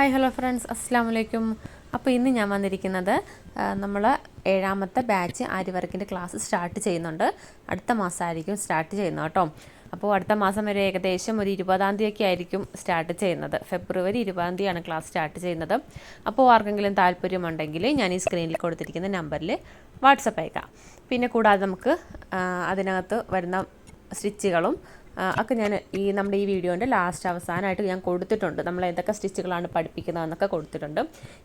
Hi hello friends അസ്സാം വലൈക്കും അപ്പോൾ ഇന്ന് ഞാൻ വന്നിരിക്കുന്നത് നമ്മൾ ഏഴാമത്തെ ബാച്ച് ആരി വർക്കിന്റെ ക്ലാസ് സ്റ്റാർട്ട് ചെയ്യുന്നുണ്ട്. അടുത്ത മാസമായിരിക്കും സ്റ്റാർട്ട് ചെയ്യുന്നത് കേട്ടോ. അപ്പോൾ അടുത്ത മാസം വരെ ഏകദേശം ഒരു ഇരുപതാം തീയതിയൊക്കെ ആയിരിക്കും സ്റ്റാർട്ട് ചെയ്യുന്നത്. ഫെബ്രുവരി ഇരുപതാം തീയതിയാണ് ക്ലാസ് സ്റ്റാർട്ട് ചെയ്യുന്നത്. അപ്പോൾ ആർക്കെങ്കിലും താല്പര്യമുണ്ടെങ്കിൽ ഞാൻ ഈ സ്ക്രീനിൽ കൊടുത്തിരിക്കുന്ന നമ്പറിൽ വാട്സപ്പ് അയക്കാം. പിന്നെ കൂടാതെ നമുക്ക് അതിനകത്ത് വരുന്ന സ്റ്റിച്ചുകളും ഒക്കെ ഞാൻ ഈ നമ്മുടെ ഈ വീഡിയോന്റെ ലാസ്റ്റ് അവസാനമായിട്ട് ഞാൻ കൊടുത്തിട്ടുണ്ട്. നമ്മൾ ഏതൊക്കെ സ്റ്റിച്ചുകളാണ് പഠിപ്പിക്കുന്നതെന്നൊക്കെ കൊടുത്തിട്ടുണ്ട്.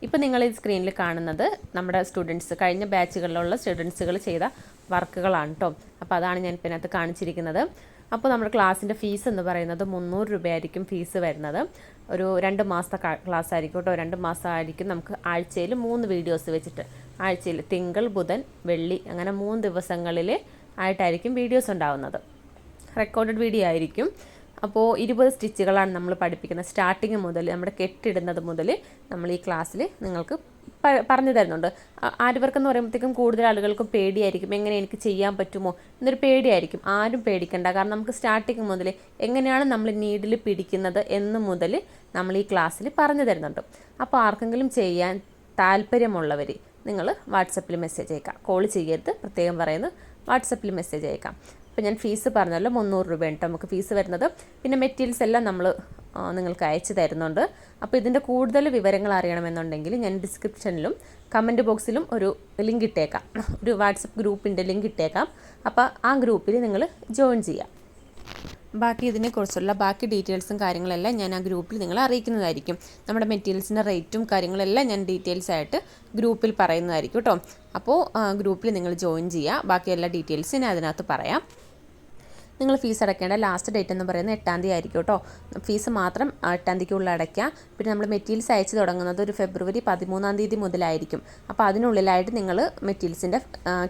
ഇപ്പോൾ നിങ്ങൾ ഈ സ്ക്രീനിൽ കാണുന്നത് നമ്മുടെ സ്റ്റുഡൻസ് കഴിഞ്ഞ ബാച്ചുകളിലുള്ള സ്റ്റുഡൻസുകൾ ചെയ്ത വർക്കുകളാണ് കേട്ടോ അപ്പോൾ അതാണ് ഞാൻ ഇപ്പോൾ ഇതിനകത്ത് കാണിച്ചിരിക്കുന്നത്. അപ്പോൾ നമ്മുടെ ക്ലാസ്സിന്റെ ഫീസ് എന്ന് പറയുന്നത് മുന്നൂറ് രൂപയായിരിക്കും ഫീസ് വരുന്നത്. ഒരു രണ്ട് മാസത്തെ ക്ലാസ് ആയിരിക്കും കേട്ടോ രണ്ട് മാസമായിരിക്കും നമുക്ക് ആഴ്ചയിൽ മൂന്ന് വീഡിയോസ് വെച്ചിട്ട്. ആഴ്ചയിൽ തിങ്കൾ ബുധൻ വെള്ളി അങ്ങനെ മൂന്ന് ദിവസങ്ങളിൽ ആയിട്ടായിരിക്കും വീഡിയോസ് ഉണ്ടാവുന്നത്. റെക്കോർഡഡ് വീഡിയോ ആയിരിക്കും. അപ്പോൾ ഇരുപത് സ്റ്റിച്ചുകളാണ് നമ്മൾ പഠിപ്പിക്കുന്നത് സ്റ്റാർട്ടിങ് മുതൽ നമ്മുടെ കെട്ടിടുന്നത് മുതൽ നമ്മൾ ഈ ക്ലാസ്സിൽ നിങ്ങൾക്ക് പറഞ്ഞു തരുന്നുണ്ട്. ആ- ആര്യവർക്കെന്ന് പറയുമ്പോഴത്തേക്കും കൂടുതൽ ആളുകൾക്കും പേടിയായിരിക്കും. എങ്ങനെ എനിക്ക് ചെയ്യാൻ പറ്റുമോ എന്നൊരു പേടിയായിരിക്കും. ആരും പേടിക്കണ്ട. കാരണം നമുക്ക് സ്റ്റാർട്ടിങ് മുതൽ എങ്ങനെയാണ് നമ്മൾ നീഡിൽ പിടിക്കുന്നത് എന്ന് മുതൽ നമ്മൾ ഈ ക്ലാസ്സിൽ പറഞ്ഞു തരുന്നുണ്ട്. അപ്പോൾ ആർക്കെങ്കിലും ചെയ്യാൻ താല്പര്യമുള്ളവർ നിങ്ങൾ വാട്സപ്പിൽ മെസ്സേജ് അയക്കാം. കോൾ ചെയ്യരുത്. പ്രത്യേകം പറയുന്നത് വാട്സപ്പിൽ മെസ്സേജ് അയക്കാം. അപ്പോൾ ഞാൻ ഫീസ് പറഞ്ഞല്ലോ മുന്നൂറ് രൂപയാണ് ട്ടോ നമുക്ക് ഫീസ് വരുന്നത്. പിന്നെ മെറ്റീരിയൽസ് എല്ലാം നമ്മൾ നിങ്ങൾക്ക് അയച്ചു തരുന്നുണ്ട്. അപ്പോൾ ഇതിന്റെ കൂടുതൽ വിവരങ്ങൾ അറിയണമെന്നുണ്ടെങ്കിൽ ഞാൻ ഡിസ്ക്രിപ്ഷനിലും കമന്റ് ബോക്സിലും ഒരു ലിങ്ക് ഇട്ടേക്കാം. ഒരു വാട്സപ്പ് ഗ്രൂപ്പിന്റെ ലിങ്ക് ഇട്ടേക്കാം. അപ്പോൾ ആ ഗ്രൂപ്പിൽ നിങ്ങൾ ജോയിൻ ചെയ്യാം. ബാക്കി ഇതിനെക്കുറിച്ചുള്ള ബാക്കി ഡീറ്റെയിൽസും കാര്യങ്ങളെല്ലാം ഞാൻ ആ ഗ്രൂപ്പിൽ നിങ്ങളെ അറിയിക്കുന്നതായിരിക്കും. നമ്മുടെ മെറ്റീരിയൽസിന്റെ റേറ്റും കാര്യങ്ങളെല്ലാം ഞാൻ ഡീറ്റെയിൽസ് ആയിട്ട് ഗ്രൂപ്പിൽ പറയുന്നതായിരിക്കും കേട്ടോ. അപ്പോൾ ഗ്രൂപ്പിൽ നിങ്ങൾ ജോയിൻ ചെയ്യുക. ബാക്കി എല്ലാ ഡീറ്റെയിൽസും ഞാൻ അതിനകത്ത് പറയാം. നിങ്ങൾ ഫീസ് അടയ്ക്കേണ്ട ലാസ്റ്റ് ഡേറ്റ് എന്ന് പറയുന്നത് എട്ടാം തീയതി ആയിരിക്കും കേട്ടോ. ഫീസ് മാത്രം എട്ടാം തീയതിക്കുള്ളിൽ അടയ്ക്കുക പിന്നെ നമ്മൾ മെറ്റീരിയൽസ് അയച്ചു തുടങ്ങുന്നത് ഒരു ഫെബ്രുവരി പതിമൂന്നാം തീയതി മുതലായിരിക്കും. അപ്പോൾ അതിനുള്ളിലായിട്ട് നിങ്ങൾ മെറ്റീരിയൽസിന്റെ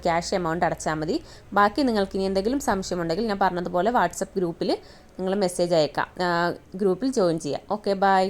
ക്യാഷ് എമൗണ്ട് അടച്ചാൽ മതി. ബാക്കി നിങ്ങൾക്ക് ഇനി എന്തെങ്കിലും സംശയമുണ്ടെങ്കിൽ ഞാൻ പറഞ്ഞതുപോലെ വാട്സപ്പ് ഗ്രൂപ്പിൽ നിങ്ങൾ മെസ്സേജ് അയക്കാം. ഗ്രൂപ്പിൽ ജോയിൻ ചെയ്യാം. Okay bye